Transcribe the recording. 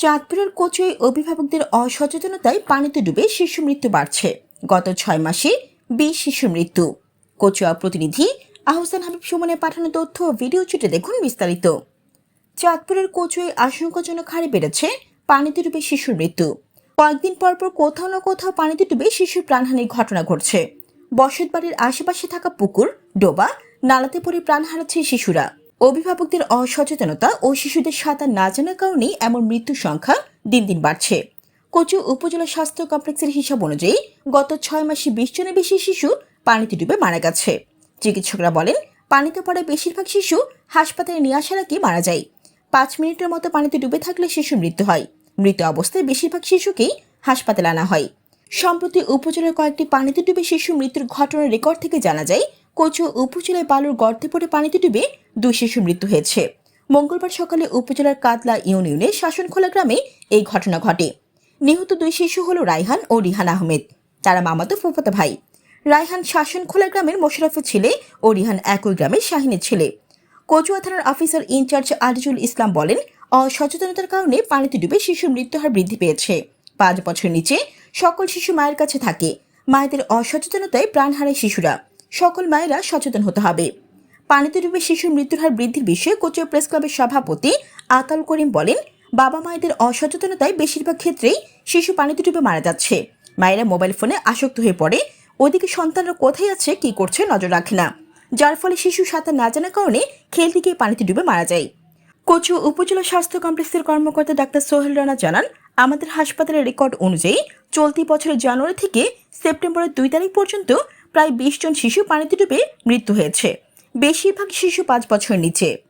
চাঁদপুরের কোচুয়ে অভিভাবকদের অসচেতনতায় পানিতে ডুবে শিশু মৃত্যু বাড়ছে। গত ছয় মাসে বিশ শিশু মৃত্যু। কচুয়া প্রতিনিধি আহসান হাবিব সুমনের পাঠানো তথ্য ভিডিও চিত্রে দেখুন বিস্তারিত। চাঁদপুরের কোচুয়ে আশঙ্কাজনক হারে বেড়েছে পানিতে ডুবে শিশুর মৃত্যু। কয়েকদিন পর পর কোথাও না কোথাও পানিতে ডুবে শিশুর প্রাণহানির ঘটনা ঘটছে। বসত বাড়ির আশেপাশে থাকা পুকুর, ডোবা, নালাতে পড়ে প্রাণ হারাচ্ছে শিশুরা। অভিভাবকদের অসচেতনতা ও শিশুদের সাঁতার না জানার কারণেই এমন মৃত্যুর সংখ্যা দিন দিন বাড়ছে। কচু উপজেলা স্বাস্থ্য কমপ্লেক্সের হিসাব অনুযায়ী গত ছয় মাসে বিশ জনের বেশি শিশু পানিতে ডুবে মারা গেছে। চিকিৎসকরা বলেন, পানিতে পড়ে বেশিরভাগ শিশু হাসপাতালে নিয়ে আসার আগে মারা যায়। পাঁচ মিনিটের মতো পানিতে ডুবে থাকলে শিশু মৃত্যু হয়। মৃত অবস্থায় বেশিরভাগ শিশুকেই হাসপাতালে আনা হয়। সম্প্রতি উপজেলার কয়েকটি পানিতে ডুবে শিশু মৃত্যুর ঘটনার রেকর্ড থেকে জানা যায় কচু উপজেলায় বালুর গর্তে পড়ে পানিতে ডুবে দুই শিশুর মৃত্যু হয়েছে। মঙ্গলবার সকালে উপজেলার কাতলা ইউনিয়নের শাসনখোলা গ্রামে এই ঘটনা ঘটে। নিহত দুই শিশু হল রাইহান ও রিহান আহমেদ। তারা মামাতো ফুফাতো ভাই। রায়হান শাসনখোলা গ্রামের মোশারফের ছেলে ও রিহান একই গ্রামের শাহিনের ছেলে। কচুয়া থানার অফিসার ইনচার্জ আজিজুল ইসলাম বলেন, অসচেতনতার কারণে পানিতে ডুবে শিশুর মৃত্যুহার বৃদ্ধি পেয়েছে। পাঁচ বছর নিচে সকল শিশু মায়ের কাছে থাকে। মায়েদের অসচেতনতায় প্রাণ হারায় শিশুরা। সকল মায়েরা সচেতন হতে হবে। পানিতে ডুবে শিশুর মৃত্যুর হার বৃদ্ধির বিষয়ে কোচুয়া প্রেস ক্লাবের সভাপতি আতাল করিম বলেন, বাবা মায়েদের অসচেতনতায় বেশিরভাগ ক্ষেত্রেই শিশু পানিতে ডুবে মারা যাচ্ছে। মায়েরা মোবাইল ফোনে আসক্ত হয়ে পড়ে। ওদিকে সন্তানরা কোথায় আছে, কি করছে নজর রাখে না। যার ফলে শিশু সাঁতার না জানার কারণে খেলতে গিয়ে পানিতে ডুবে মারা যায়। কচু উপজেলা স্বাস্থ্য কমপ্লেক্সের কর্মকর্তা ডাক্তার সোহেল রানা জানান, আমাদের হাসপাতালের রেকর্ড অনুযায়ী চলতি বছরের জানুয়ারি থেকে সেপ্টেম্বরের দুই তারিখ পর্যন্ত প্রায় বিশ জন শিশু পানিতে ডুবে মৃত্যু হয়েছে। বেশিরভাগ শিশু পাঁচ বছর নিচে।